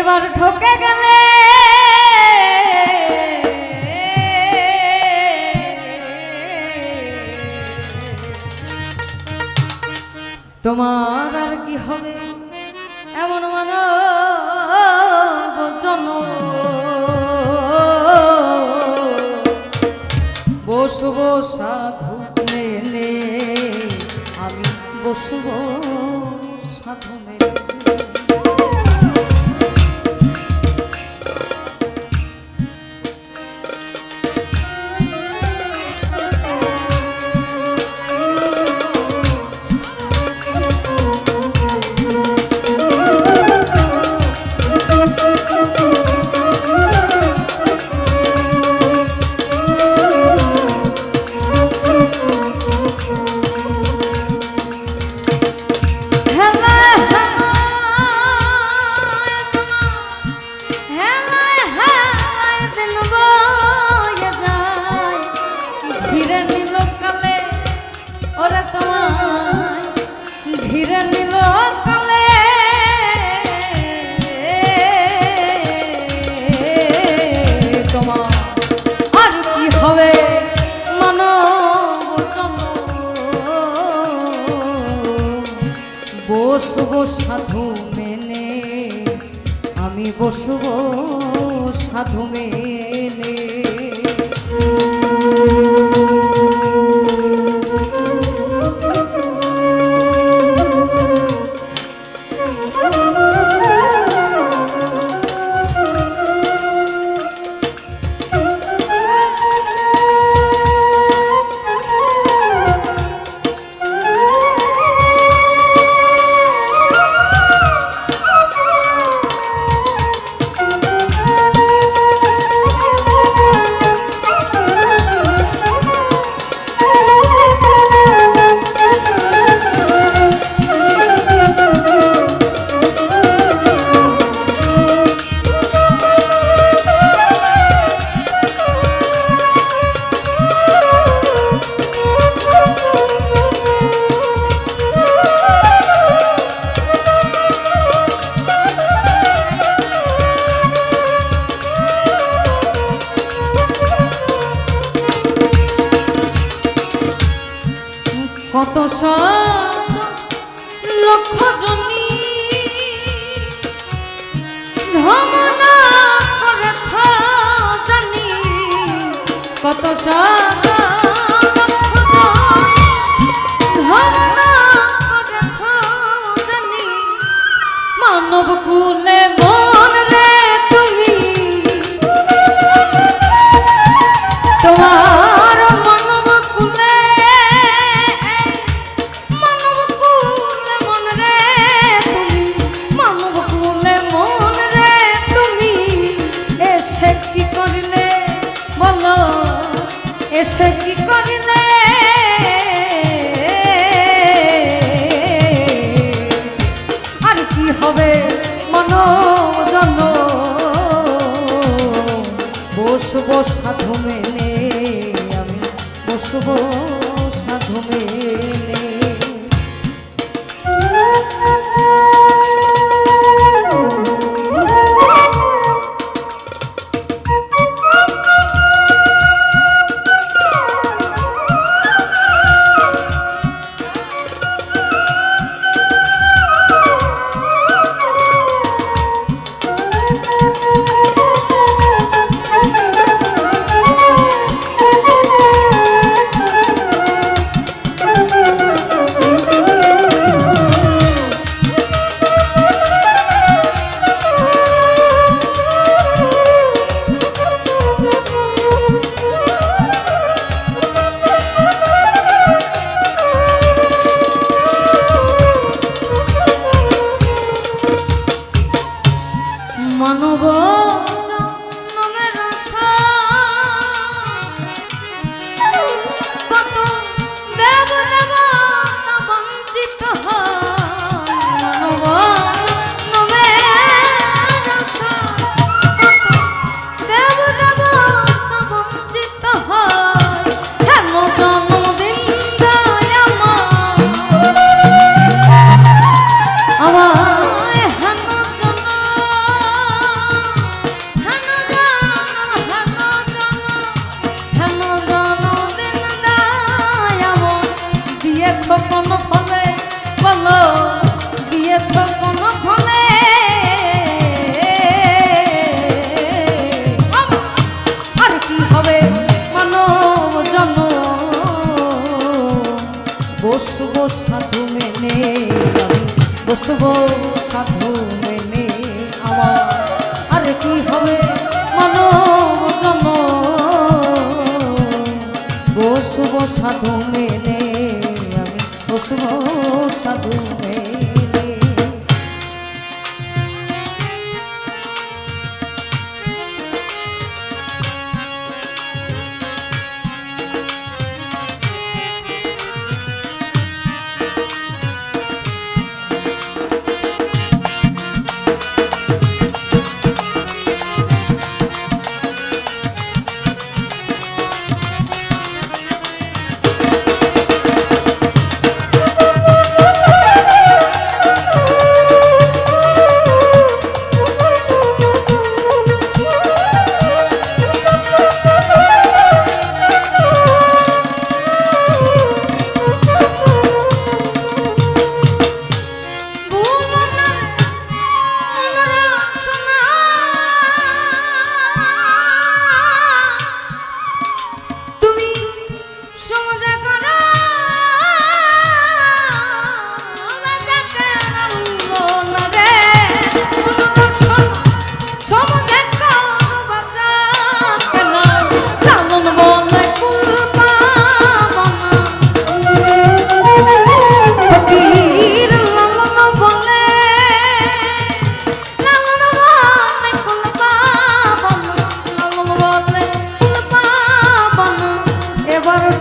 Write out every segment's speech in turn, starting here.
এবার ঢোকে গেলে। তোমার আর কি হবে? এমন মানব জন্ম। বসব সাধু নে আমি বসব সাধু মেনে। কত সব বসবো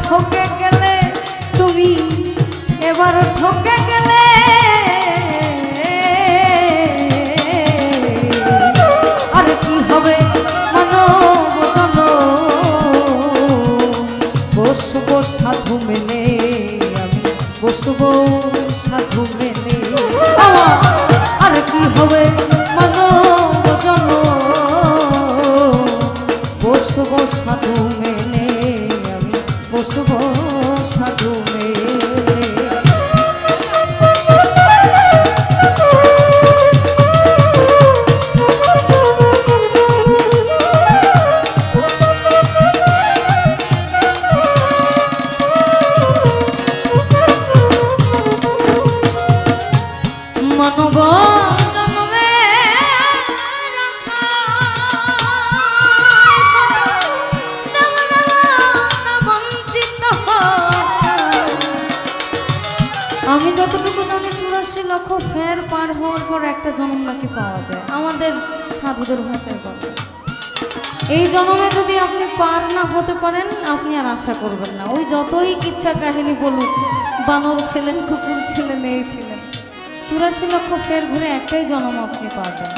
ঠকে গেলে তুমি এবার ঠকে গেলে আমি যতটুকু জানি, চুরাশি লক্ষ ফের পার হওয়ার পর একটা জন্ম নাকি পাওয়া যায়। আমাদের সাধুদের ভাষায় কথা। এই জন্মে যদি আপনি পার না হতে পারেন, আপনি আর আশা করবেন না। ওই যতই ইচ্ছা কাহিনী বলুক, বানর ছিলেন, কুকুর ছিলেন, এই ছিলেন। চুরাশি লক্ষ ফের ঘুরে একটাই জন্ম আপনি পাবেন।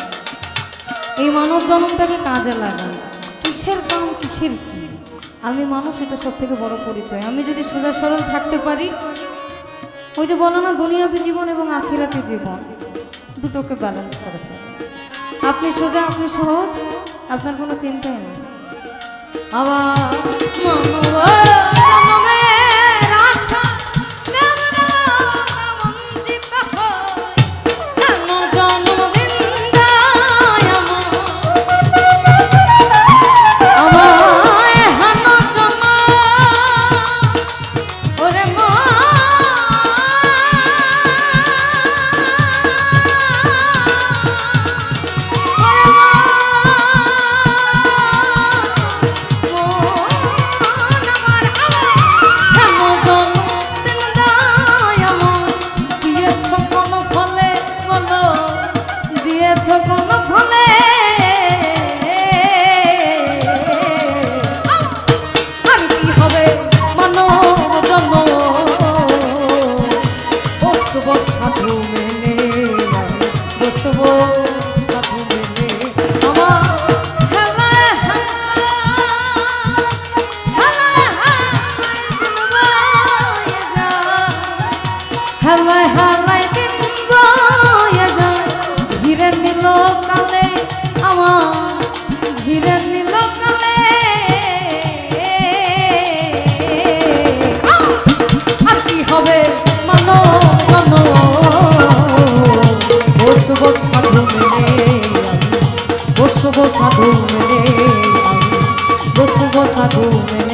এই মানব জন্মটাকে কাজে লাগান। কিসের কাম, কিসের কি? আমি মানুষ, এটা সব থেকে বড় পরিচয়। আমি যদি সোজা সরল থাকতে পারি ওই যে বলো না, দুনিয়াবি জীবন এবং আখিরাতি জীবন। দুটোকে ব্যালেন্স করা যায় আপনি সোজা, আপনি সহজ, আপনার কোনো চিন্তাই নেই। আবার সাধু মেরে বসবো সাধু মেনে